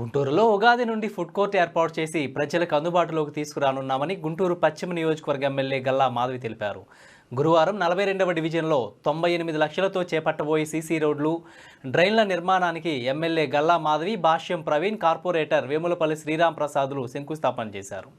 గుంటూరులో ఉగాది నుండి food court ఏర్పాటు చేసి ప్రజలకు అందుబాటులోకి తీసుకురానున్నామని గుంటూరు పశ్చిమ నియోజకవర్గ ఎమ్మెల్యే గల్లా మాధవి తెలిపారు. గురువారం నలభై రెండవ డివిజన్లో తొంభై ఎనిమిది లక్షలతో చేపట్టబోయే సీసీ రోడ్లు డ్రైన్ల నిర్మాణానికి ఎమ్మెల్యే గల్లా మాధవి భాష్యం ప్రవీణ్ కార్పొరేటర్ వేములపల్లి శ్రీరామ్ ప్రసాదులు శంకుస్థాపన చేశారు.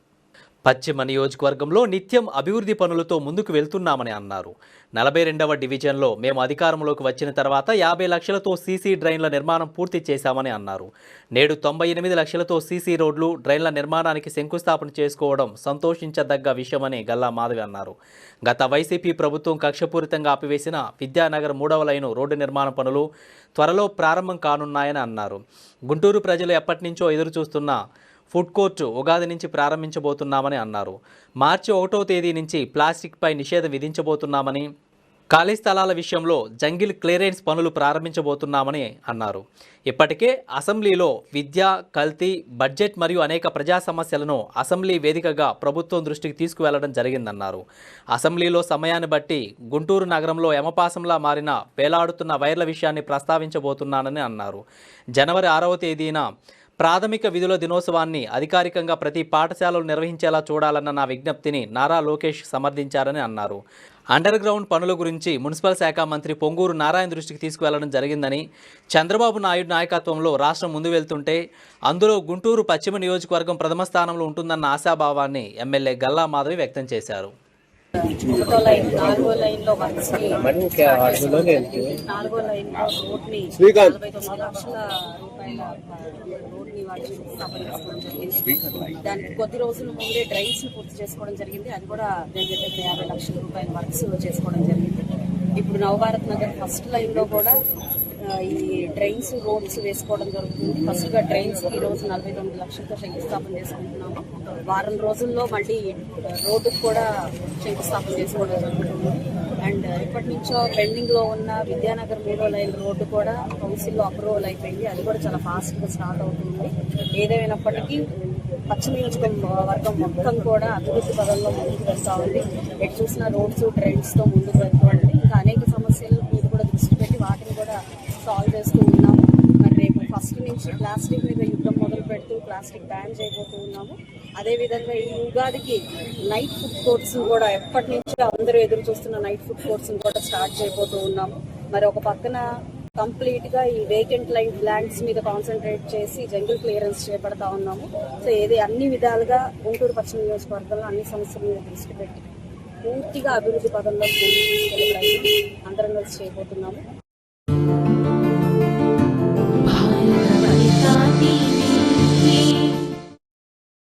పశ్చిమ నియోజకవర్గంలో నిత్యం అభివృద్ధి పనులతో ముందుకు వెళ్తున్నామని అన్నారు. నలభై రెండవ డివిజన్లో మేము అధికారంలోకి వచ్చిన తర్వాత యాభై లక్షలతో సీసీ డ్రైన్ల నిర్మాణం పూర్తి చేశామని అన్నారు. నేడు తొంభై ఎనిమిది లక్షలతో సీసీ రోడ్లు డ్రైన్ల నిర్మాణానికి శంకుస్థాపన చేసుకోవడం సంతోషించదగ్గ విషయమని గల్లా మాధవి అన్నారు. గత వైసీపీ ప్రభుత్వం కక్షపూరితంగా ఆపివేసిన విద్యానగర్ మూడవ లైను రోడ్డు నిర్మాణ పనులు త్వరలో ప్రారంభం కానున్నాయని అన్నారు. గుంటూరు ప్రజలు ఎప్పటి నుంచో ఎదురు చూస్తున్న ఫుడ్ కోర్టు ఉగాది నుంచి ప్రారంభించబోతున్నామని అన్నారు. మార్చి ఒకటో తేదీ నుంచి ప్లాస్టిక్పై నిషేధం విధించబోతున్నామని ఖాళీ స్థలాల విషయంలో జంగిల్ క్లియరెన్స్ పనులు ప్రారంభించబోతున్నామని అన్నారు. ఇప్పటికే అసెంబ్లీలో విద్య కల్తీ బడ్జెట్ మరియు అనేక ప్రజా సమస్యలను అసెంబ్లీ వేదికగా ప్రభుత్వం దృష్టికి తీసుకువెళ్ళడం జరిగిందన్నారు. అసెంబ్లీలో సమయాన్ని బట్టి గుంటూరు నగరంలో యమపాసంలా మారిన వేలాడుతున్న వైర్ల విషయాన్ని ప్రస్తావించబోతున్నానని అన్నారు. జనవరి ఆరవ తేదీన ప్రాథమిక విధుల దినోత్సవాన్ని అధికారికంగా ప్రతి పాఠశాలలు నిర్వహించేలా చూడాలన్న నా విజ్ఞప్తిని నారా లోకేష్ సమర్థించారని అన్నారు. అండర్ గ్రౌండ్ పనుల గురించి మున్సిపల్ శాఖ మంత్రి పొంగూరు నారాయణ దృష్టికి తీసుకువెళ్ళడం జరిగిందని చంద్రబాబు నాయుడు నాయకత్వంలో రాష్ట్రం ముందు వెళ్తుంటే అందులో గుంటూరు పశ్చిమ నియోజకవర్గం ప్రథమ స్థానంలో ఉంటుందన్న ఆశాభావాన్ని ఎమ్మెల్యే గల్లా మాధవి వ్యక్తం చేశారు. ఒకటో లైన్ నాలుగో లైన్లో నాలుగో లైన్లో రోడ్ని నలభై తొమ్మిది లక్షల రూపాయల రోడ్ని వాళ్ళు జరిగింది. దానికి కొద్ది రోజుల ముందే డ్రైన్స్ని పూర్తి చేసుకోవడం జరిగింది. అది కూడా దగ్గర దగ్గర యాభై లక్షల రూపాయల వర్క్స్ చేసుకోవడం జరిగింది. ఇప్పుడు నవభారత్ నగర్ ఫస్ట్ లైన్లో కూడా ఈ డ్రైన్స్ రోడ్స్ వేసుకోవడం జరుగుతుంది. ఫస్ట్గా డ్రైన్స్ ఈ రోజు నలభై తొమ్మిది లక్షలతో శంకుస్థాపన చేసుకుంటున్నాము. వారం రోజుల్లో మళ్ళీ రోడ్డుకు కూడా శంకుస్థాపన చేసుకోవడం జరుగుతుంది. అండ్ uh, ఇప్పటి నుంచో పెండింగ్లో ఉన్న విద్యానగర్ మూడో లైన్ రోడ్డు కూడా కౌన్సిల్లో అప్రూవల్ అయిపోయింది. అది కూడా చాలా ఫాస్ట్గా స్టార్ట్ అవుతుంది. ఏదేమైనప్పటికీ పశ్చిమ నియోజకవర్గం మొత్తం కూడా అభివృద్ధి పదంలో ముందుకు వెళ్తా ఉంది. ఎటు చూసిన రోడ్స్ ట్రైన్స్తో ముందుకు వెళ్తుంది ఇంకా సాల్వ్ చేస్తూ ఉన్నాము. మరి రేపు ఫస్ట్ నుంచి ప్లాస్టిక్ మీద యుద్ధం మొదలు పెడుతూ ప్లాస్టిక్ బ్యాన్ చేయబోతూ ఉన్నాము. అదేవిధంగా ఈ ఉగాదికి నైట్ ఫుడ్ కోర్ట్స్ కూడా ఎప్పటి నుంచి అందరూ ఎదురు చూస్తున్న నైట్ ఫుడ్ కోర్ట్స్ కూడా స్టార్ట్ చేయబోతూ ఉన్నాము. మరి ఒక పక్కన కంప్లీట్గా ఈ వేకెంట్ లైన్ ల్యాండ్స్ మీద కాన్సన్ట్రేట్ చేసి జంగిల్ క్లియరెన్స్ చేపడతా ఉన్నాము. సో ఏది అన్ని విధాలుగా గుంటూరు పశ్చిమ నియోజకవర్గంలో అన్ని సమస్యల మీద దృష్టి పెట్టి పూర్తిగా అభివృద్ధి పదంలో అందరం కలిసి చేయబోతున్నాము.